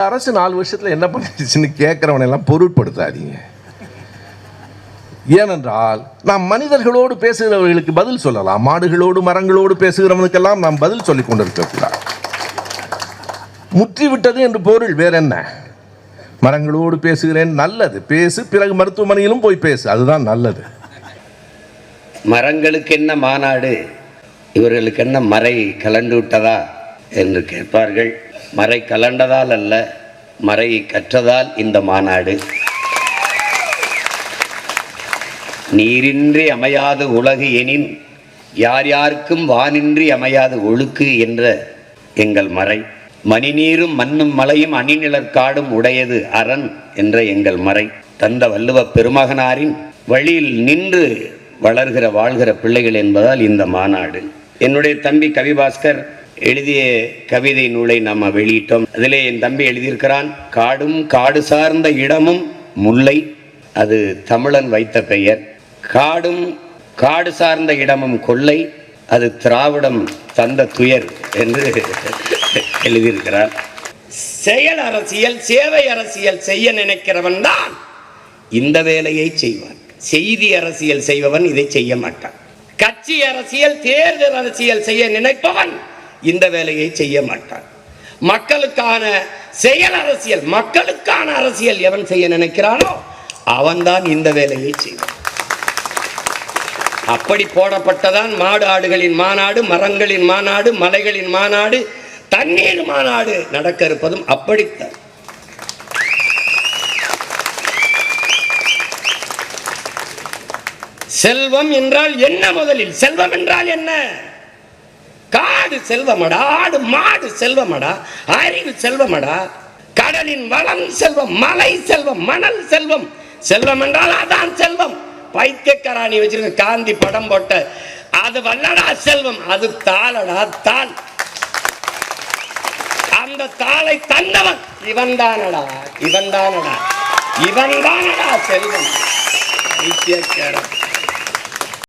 அரசு நாலு வருஷத்துல என்ன பண்ணிடுச்சுன்னு கேட்கிறவனெல்லாம் பொருட்படுத்தாதீங்க. ஏனென்றால் நாம் மனிதர்களோடு பேசுகிறவர்களுக்கு பதில் சொல்லலாம். மாடுகளோடு மரங்களோடு பேசுகிறவனுக்கெல்லாம் நாம் பதில் சொல்லிக் கொண்டிருக்கக்கூடாது. முற்றிவிட்டது என்று பொருள் வேற என்ன மரங்களோடு பேசுகிறேன் நல்லது. பேசு பிறகு மருத்துவமனையிலும் போய் பேசு. அதுதான் நல்லது. மரங்களுக்கு என்ன மாநாடு? இவர்களுக்கு என்ன மறை கலண்டு விட்டதா? என்று கேட்பார்கள். மறை கலண்டதால் அல்ல மறை கற்றதால் இந்த மாநாடு. நீரின்றி அமையாது உலகு எனின் யார் யாருக்கும் வானின்றி அமையாது ஒழுக்கு என்ற எங்கள் மறை. மணிநீரும் மண்ணும் மலையும் அணிநிழற்காடும் உடையது அரண் என்ற எங்கள் மறை. தந்த வள்ளுவ பெருமகனாரின் வழியில் நின்று வளர்கிற வாழ்கிற பிள்ளைகள் என்பதால் இந்த மாநாடு. என்னுடைய தம்பி கவிபாஸ்கர் எழுதிய கவிதை நூலை நம்ம வெளியிட்டோம். அதிலே என் தம்பி எழுதியிருக்கிறான் காடும் காடு சார்ந்த இடமும் முல்லை. அது தமிழன் வைத்த பெயர். காடும் காடு சார்ந்த இடமும் கொள்ளை அது திராவிடம் தந்த துயர் என்று எழுதியிருக்கிறார். செயல் அரசியல் சேவை அரசியல் செய்ய நினைக்கிறவன் தான் இந்த வேலையை செய்வான். செய்தி அரசியல் செய்பவன் இதை செய்ய மாட்டான். கட்சி அரசியல் தேர்தல் அரசியல் செய்ய நினைப்பவன் இந்த வேலையை செய்ய மாட்டான். மக்களுக்கான செயல் அரசியல் மக்களுக்கான அரசியல் எவன் செய்ய நினைக்கிறானோ அவன்தான் இந்த வேலையை செய்வான். அப்படி போடப்பட்டதான் மாடு ஆடுகளின் மாநாடு மரங்களின் மாநாடு மலைகளின் மாநாடு தண்ணீர் மாநாடு நடக்க இருப்பதும் அப்படித்தான். செல்வம் என்றால் என்ன முதலில்? செல்வம் என்றால் என்ன? காடு செல்வமடா ஆடு மாடு செல்வமடா அறிவு செல்வமடா கடலின் வளம் செல்வம் மலை செல்வம் மணல் செல்வம். செல்வம் என்றால் அதான் செல்வம். பைத்தியக்காராணி வச்சிருக்க காந்தி படம் போட்ட அது வல்லடா செல்வம். அது தாளடா தாள். அந்த தாளை தந்தவன் இவன் தானடா இவன் தானடா இவன் தானடா செல்வம். பைத்தியக்காரன்.